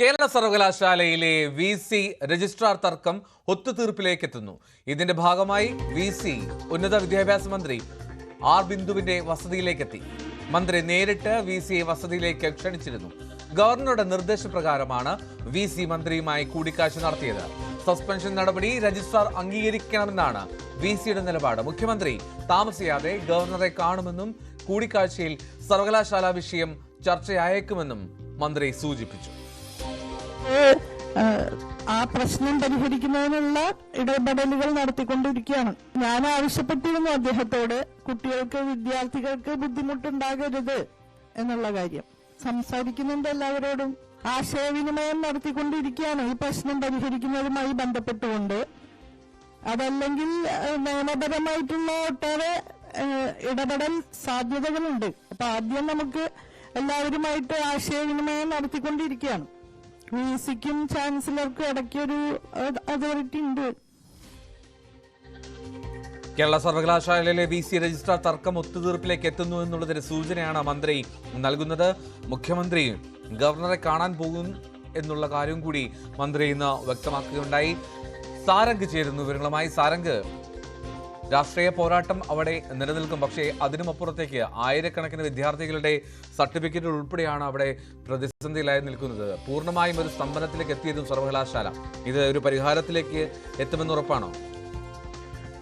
കേരള സർവകലാശാലയിലെ V C registrar തർക്കം ഒത്തുതീർപ്പിലേക്ക് എത്തുന്നു ഇതിന്റെ ഭാഗമായി വി സി ഉന്നത വിദ്യാഭ്യാസ മന്ത്രി ആർ ബിന്ദുവിന്റെ വസതിയിലേക്കെത്തി. മന്ത്രി നേരിട്ട് വി സിയെ വസതിയിലേക്ക് ക്ഷണിച്ചിരുന്നു. ഗവർണറുടെ നിർദ്ദേശപ്രകാരമാണ് വി സി മന്ത്രിയുമായി കൂടിക്കാഴ്ച നടത്തിയത്. സസ്പെൻഷൻ നടപടി രജിസ്ട്രാർ അംഗീകരിക്കണമെന്നാണ് വി സിയുടെ നിലപാട്. മുഖ്യമന്ത്രി താമസിയാതെ ഗവർണറെ കാണുമെന്നും കൂടിക്കാഴ്ചയിൽ സർവകലാശാല വിഷയം ചർച്ചയായേക്കുമെന്നും മന്ത്രി സൂചിപ്പിച്ചു. ആ പ്രശ്നം പരിഹരിക്കുന്നതിനുള്ള ഇടപെടലുകൾ നടത്തിക്കൊണ്ടിരിക്കുകയാണ്. ഞാൻ ആവശ്യപ്പെട്ടിരുന്നു അദ്ദേഹത്തോട് കുട്ടികൾക്ക് വിദ്യാർത്ഥികൾക്ക് ബുദ്ധിമുട്ടുണ്ടാകരുത് എന്നുള്ള കാര്യം. സംസാരിക്കുന്നുണ്ട് എല്ലാവരോടും. ആശയവിനിമയം നടത്തിക്കൊണ്ടിരിക്കുകയാണ്. ഈ പ്രശ്നം പരിഹരിക്കുന്നതുമായി ബന്ധപ്പെട്ടുകൊണ്ട്. അതല്ലെങ്കിൽ നിയമപരമായിട്ടുള്ള ഒട്ടേറെ ഇടപെടൽ സാധ്യതകളുണ്ട്. അപ്പൊ ആദ്യം നമുക്ക് എല്ലാവരുമായിട്ട് ആശയവിനിമയം നടത്തിക്കൊണ്ടിരിക്കുകയാണ്. വി ചാൻസലർക്കും ചാൻസലർക്കും ഇടയ്ക്കൊരു അതോറിറ്റി ഉണ്ട്. കേരള സർവകലാശാലയിലെ വി സി രജിസ്ട്രാർ തർക്കം ഒത്തുതീർപ്പിലേക്ക് എത്തുന്നു എന്നുള്ളതിന് സൂചനയാണ് മന്ത്രി നൽകുന്നത്. മുഖ്യമന്ത്രി ഗവർണറെ കാണാൻ പോകും എന്നുള്ള കാര്യം കൂടി മന്ത്രി ഇന്ന് വ്യക്തമാക്കുകയുണ്ടായി. സാരംഗ് ചേരുന്നു വിവരങ്ങളുമായി. സാരംഗ് രാഷ്ട്രീയ പോരാട്ടം അവിടെ നിലനിൽക്കും. പക്ഷേ അതിനുമപ്പുറത്തേക്ക് ആയിരക്കണക്കിന് വിദ്യാർത്ഥികളുടെ സർട്ടിഫിക്കറ്റുകൾ ഉൾപ്പെടെയാണ് അവിടെ പ്രതിസന്ധിയിലായി നിൽക്കുന്നത്. പൂർണമായും ഒരു സ്തംഭനത്തിലേക്ക് എത്തിയതും സർവകലാശാല. ഇത് ഒരു പരിഹാരത്തിലേക്ക് എത്തുമെന്ന് ഉറപ്പാണോ?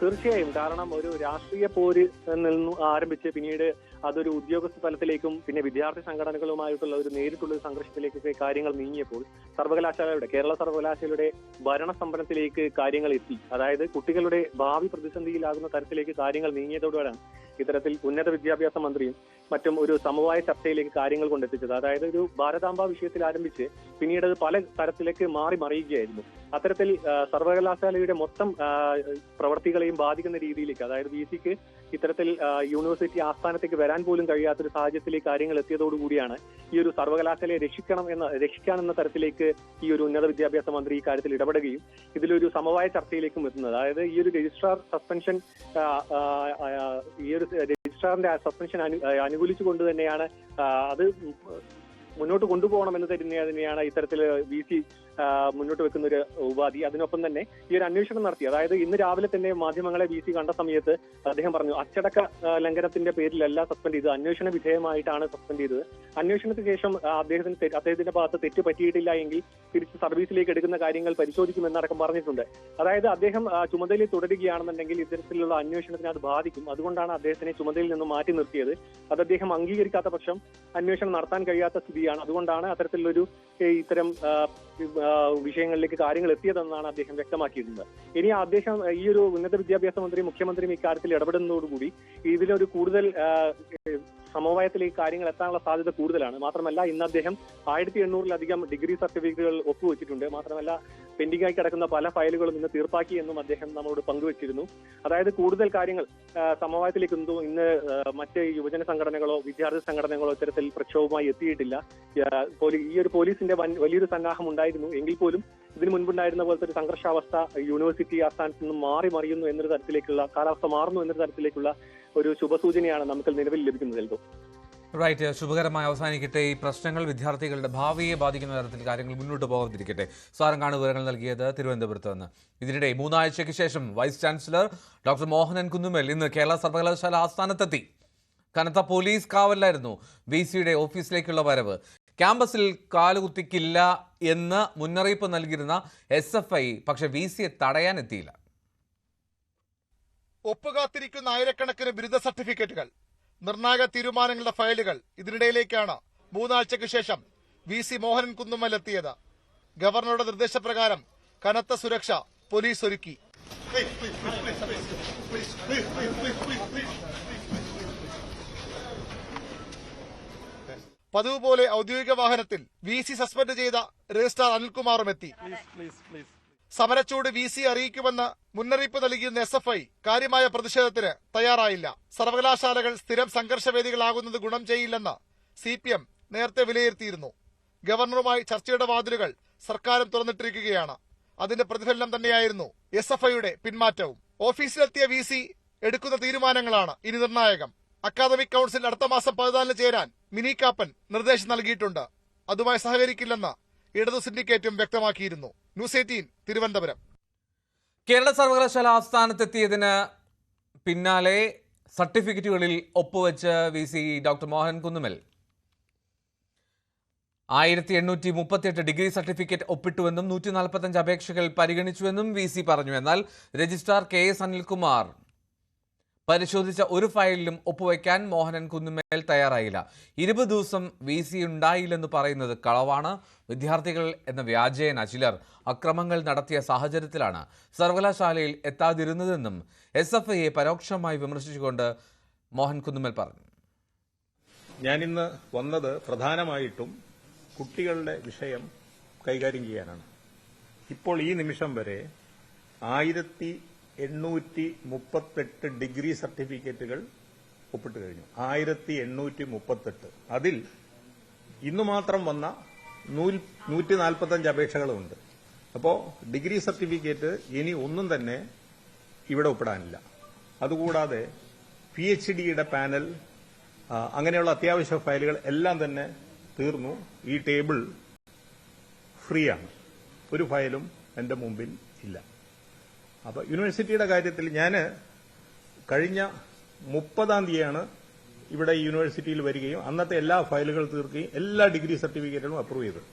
തീർച്ചയായും. കാരണം ഒരു രാഷ്ട്രീയ പോര് നിന്നു ആരംഭിച്ച് പിന്നീട് അതൊരു ഉദ്യോഗസ്ഥ തലത്തിലേക്കും പിന്നെ വിദ്യാർത്ഥി സംഘടനകളുമായിട്ടുള്ള ഒരു നേരിട്ടുള്ള സംഘർഷത്തിലേക്കൊക്കെ കാര്യങ്ങൾ നീങ്ങിയപ്പോൾ സർവകലാശാലയുടെ കേരള സർവകലാശാലയുടെ ഭരണസ്തംഭനത്തിലേക്ക് കാര്യങ്ങൾ എത്തി. അതായത് കുട്ടികളുടെ ഭാവി പ്രതിസന്ധിയിലാകുന്ന തരത്തിലേക്ക് കാര്യങ്ങൾ നീങ്ങിയതോടെയാണ് ഇത്തരത്തിൽ ഉന്നത വിദ്യാഭ്യാസ മന്ത്രിയും മറ്റും ഒരു സമവായ ചർച്ചയിലേക്ക് കാര്യങ്ങൾ കൊണ്ടെത്തിച്ചത്. അതായത് ഒരു ഭാരതാംബ വിഷയത്തിൽ ആരംഭിച്ച് പിന്നീട് അത് പല തരത്തിലേക്ക് മാറി മറിയുകയായിരുന്നു. അത്തരത്തിൽ സർവകലാശാലയുടെ മൊത്തം പ്രവർത്തികളെയും ബാധിക്കുന്ന രീതിയിലേക്ക് അതായത് വി സിക്ക് ഇത്തരത്തിൽ യൂണിവേഴ്സിറ്റി ആസ്ഥാനത്തേക്ക് വരാൻ പോലും കഴിയാത്തൊരു സാഹചര്യത്തിലേക്ക് കാര്യങ്ങൾ എത്തിയതോടുകൂടിയാണ് ഈ ഒരു സർവകലാശാലയെ രക്ഷിക്കണം എന്ന രക്ഷിക്കാനെന്ന തരത്തിലേക്ക് ഈ ഒരു ഉന്നത വിദ്യാഭ്യാസ മന്ത്രി ഈ കാര്യത്തിൽ ഇടപെടുകയും ഇതിലൊരു സമവായ ചർച്ചയിലേക്കും എത്തുന്നത്. അതായത് ഈ ഒരു രജിസ്ട്രാർ സസ്പെൻഷൻ ഈ ഒരു രജിസ്ട്രാറിന്റെ സസ്പെൻഷൻ അനുകൂലിച്ചുകൊണ്ട് തന്നെയാണ് അത് മുന്നോട്ട് കൊണ്ടുപോകണം എന്ന് തന്നെ തന്നെയാണ് ഇത്തരത്തിൽ വി സി മുന്നോട്ട് വെക്കുന്ന ഒരു ഉപാധി. അതിനൊപ്പം തന്നെ ഈ ഒരു അന്വേഷണം നടത്തി. അതായത് ഇന്ന് രാവിലെ തന്നെ മാധ്യമങ്ങളെ വി സി കണ്ട സമയത്ത് അദ്ദേഹം പറഞ്ഞു അച്ചടക്ക ലംഘനത്തിന്റെ പേരിലല്ല സസ്പെൻഡ് ചെയ്തത്. അന്വേഷണ വിധേയമായിട്ടാണ് സസ്പെൻഡ് ചെയ്തത്. അന്വേഷണത്തിന് ശേഷം അദ്ദേഹത്തിന് അദ്ദേഹത്തിന്റെ ഭാഗത്ത് തെറ്റ് പറ്റിയിട്ടില്ല എങ്കിൽ തിരിച്ച് സർവീസിലേക്ക് എടുക്കുന്ന കാര്യങ്ങൾ പരിശോധിക്കുമെന്നടക്കം പറഞ്ഞിട്ടുണ്ട്. അതായത് അദ്ദേഹം ചുമതലയിൽ തുടരുകയാണെന്നുണ്ടെങ്കിൽ ഇത്തരത്തിലുള്ള അന്വേഷണത്തിന് അത് ബാധിക്കും. അതുകൊണ്ടാണ് അദ്ദേഹത്തിനെ ചുമതലയിൽ നിന്ന് മാറ്റി നിർത്തിയത്. അത് അദ്ദേഹം അംഗീകരിക്കാത്ത പക്ഷം അന്വേഷണം നടത്താൻ കഴിയാത്ത സ്ഥിതിയാണ് അതുകൊണ്ടാണ് അത്തരത്തിലൊരു ഏ, ഇത്തരം വിഷയങ്ങളിലേക്ക് കാര്യങ്ങൾ എത്തിയതെന്നാണ് അദ്ദേഹം വ്യക്തമാക്കിയിരുന്നത് ഇനി അദ്ദേഹം ഈ ഒരു ഉന്നത വിദ്യാഭ്യാസ മന്ത്രി മുഖ്യമന്ത്രിയും ഇക്കാര്യത്തിൽ ഇടപെടുന്നതോടുകൂടി ഇതിലൊരു കൂടുതൽ ആ, ഈ കാര്യങ്ങൾ എത്താനുള്ള സാധ്യത കൂടുതലാണ്. മാത്രമല്ല ഇന്ന് അദ്ദേഹം ആയിരത്തി എണ്ണൂറിലധികം ഡിഗ്രി സർട്ടിഫിക്കറ്റുകൾ ഒപ്പുവെച്ചിട്ടുണ്ട്. മാത്രമല്ല പെൻഡിംഗ് ആയി കിടക്കുന്ന പല ഫയലുകളും ഇന്ന് തീർപ്പാക്കി എന്നും അദ്ദേഹം നമ്മളോട് പങ്കുവച്ചിരുന്നു. അതായത് കൂടുതൽ കാര്യങ്ങൾ സമവായത്തിലേക്ക് എന്തോ ഇന്ന് മറ്റ് യുവജന സംഘടനകളോ വിദ്യാർത്ഥി സംഘടനകളോ ഇത്തരത്തിൽ പ്രക്ഷോഭമായി എത്തിയിട്ടില്ല. ഈ ഒരു പോലീസിന്റെ വലിയൊരു സന്നാഹം ഉണ്ടായിരുന്നു. എങ്കിൽ പോലും ഇതിനു മുൻപുണ്ടായിരുന്ന പോലത്തെ ഒരു സംഘർഷാവസ്ഥ യൂണിവേഴ്സിറ്റി ആസ്ഥാനത്ത് നിന്ന് മാറി മറിയുന്നു എന്നൊരു തരത്തിലേക്കുള്ള കാലാവസ്ഥ മാറുന്നു എന്നൊരു തരത്തിലേക്കുള്ള ഒരു ശുഭസൂചനയാണ് നമുക്ക് നിലവിൽ ലഭിക്കുന്നത് എൽദോ. റൈറ്റ് ശുഭകരമായി അവസാനിക്കട്ടെ. ഈ പ്രശ്നങ്ങൾ വിദ്യാർത്ഥികളുടെ ഭാവിയെ ബാധിക്കുന്ന തരത്തിൽ കാര്യങ്ങൾ മുന്നോട്ട് പോകാതിരിക്കട്ടെ. സാറങ്കാണ് വിവരങ്ങൾ നൽകിയത് തിരുവനന്തപുരത്ത് നിന്ന്. ഇതിനിടെ മൂന്നാഴ്ചയ്ക്ക് ശേഷം vice chancellor doctor Mohanan Kunnummel ഇന്ന് കേരള സർവകലാശാല ആസ്ഥാനത്തെത്തി. കനത്ത പോലീസ് കാവലായിരുന്നു വി സിയുടെ ഓഫീസിലേക്കുള്ള വരവ്. ക്യാമ്പസിൽ കാലുകുത്തിക്കില്ല എന്ന് മുന്നറിയിപ്പ് നൽകിയിരുന്ന എസ് എഫ് ഐ പക്ഷേ വി സിയെ തടയാൻ എത്തിയില്ല ഒപ്പുകാത്തിരിക്കുന്ന ആയിരക്കണക്കിന് ബിരുദ സർട്ടിഫിക്കറ്റുകൾ നിർണായക തീരുമാനങ്ങളുടെ ഫയലുകൾ ഇതിനിടയിലേക്കാണ് മൂന്നാഴ്ചയ്ക്ക് ശേഷം വി സി മോഹനൻ കുന്നുമ്മൽ എത്തിയത്. ഗവർണറുടെ നിർദ്ദേശപ്രകാരം കനത്ത സുരക്ഷ പോലീസ് ഒരുക്കി. പതിവ് പോലെ ഔദ്യോഗിക വാഹനത്തിൽ വി സി സസ്പെൻഡ് ചെയ്ത രജിസ്ട്രാർ അനിൽകുമാറും എത്തി. സമരച്ചൂട് വി സി അറിയിക്കുമെന്ന് മുന്നറിയിപ്പ് നൽകിയിരുന്ന എസ് എഫ് ഐ കാര്യമായ പ്രതിഷേധത്തിന് തയ്യാറായില്ല. സർവകലാശാലകൾ സ്ഥിരം സംഘർഷവേദികളാകുന്നത് ഗുണം ചെയ്യില്ലെന്ന് സി പി എം നേരത്തെ വിലയിരുത്തിയിരുന്നു. ഗവർണറുമായി ചർച്ചയുടെ വാതിലുകൾ സർക്കാരും തുറന്നിട്ടിരിക്കുകയാണ്. അതിന്റെ പ്രതിഫലനം തന്നെയായിരുന്നു എസ് എഫ് ഐയുടെ പിന്മാറ്റവും. ഓഫീസിലെത്തിയ വി സി എടുക്കുന്ന തീരുമാനങ്ങളാണ് ഇനി നിർണായകം. അക്കാദമിക് കൌൺസിൽ അടുത്ത മാസം പതിനാലിന് ചേരാൻ മിനി കാപ്പൻ നിർദ്ദേശം നൽകിയിട്ടുണ്ട്. അതുമായി സഹകരിക്കില്ലെന്ന് ഇടതു സിൻഡിക്കേറ്റും വ്യക്തമാക്കിയിരുന്നു. News eighteen Thiruvananthapuram. കേരള സർവകലാശാല ആസ്ഥാനത്തെത്തിയതിന് പിന്നാലെ സർട്ടിഫിക്കറ്റുകളിൽ ഒപ്പുവെച്ച് V C doctor Mohan Kunnummel ആയിരത്തി എണ്ണൂറ്റി മുപ്പത്തിയെട്ട് ഡിഗ്രി സർട്ടിഫിക്കറ്റ് ഒപ്പിട്ടുവെന്നും നൂറ്റി നാൽപ്പത്തഞ്ച് അപേക്ഷകൾ പരിഗണിച്ചുവെന്നും വി സി പറഞ്ഞു. എന്നാൽ രജിസ്ട്രാർ കെ എസ് അനിൽകുമാർ പരിശോധിച്ച ഒരു ഫയലിലും ഒപ്പുവയ്ക്കാൻ മോഹനൻ കുന്നുമേൽ തയ്യാറായില്ല. ഇരുപത് ദിവസം വി സി ഉണ്ടായില്ലെന്ന് പറയുന്നത് കളവാണ്. വിദ്യാർത്ഥികൾ എന്ന വ്യാജേന ചിലർ അക്രമങ്ങൾ നടത്തിയ സാഹചര്യത്തിലാണ് സർവകലാശാലയിൽ എത്താതിരുന്നതെന്നും എസ് എഫ് ഐയെ പരോക്ഷമായി വിമർശിച്ചുകൊണ്ട് മോഹൻ കുന്നുമേൽ പറഞ്ഞു. ഞാനിന്ന് വന്നത് പ്രധാനമായിട്ടും കുട്ടികളുടെ വിഷയം കൈകാര്യം ചെയ്യാനാണ്. ഇപ്പോൾ ഈ നിമിഷം വരെ ആയിരത്തി എണ്ണൂറ്റി മുപ്പത്തെട്ട് ഡിഗ്രി സർട്ടിഫിക്കറ്റുകൾ ഒപ്പിട്ട് കഴിഞ്ഞു. ആയിരത്തി എണ്ണൂറ്റി മുപ്പത്തെട്ട് അതിൽ ഇന്നു മാത്രം വന്ന നൂറ്റി നാൽപ്പത്തഞ്ച് അപേക്ഷകളുമുണ്ട്. അപ്പോൾ ഡിഗ്രി സർട്ടിഫിക്കറ്റ് ഇനി ഒന്നും തന്നെ ഇവിടെ ഒപ്പിടാനില്ല. അതുകൂടാതെ പി എച്ച് ഡിയുടെ പാനൽ അങ്ങനെയുള്ള അത്യാവശ്യ ഫയലുകൾ എല്ലാം തന്നെ തീർന്നു. ഈ ടേബിൾ ഫ്രീ ആണ് ഒരു ഫയലും എന്റെ മുമ്പിൽ ഇല്ല. അപ്പൊ യൂണിവേഴ്സിറ്റിയുടെ കാര്യത്തിൽ ഞാൻ കഴിഞ്ഞ മുപ്പതാം തീയതിയാണ് ഇവിടെ യൂണിവേഴ്സിറ്റിയിൽ വരികയും അന്നത്തെ എല്ലാ ഫയലുകൾ തീർക്കുകയും എല്ലാ ഡിഗ്രി സർട്ടിഫിക്കറ്റുകളും അപ്രൂവ് ചെയ്തത്.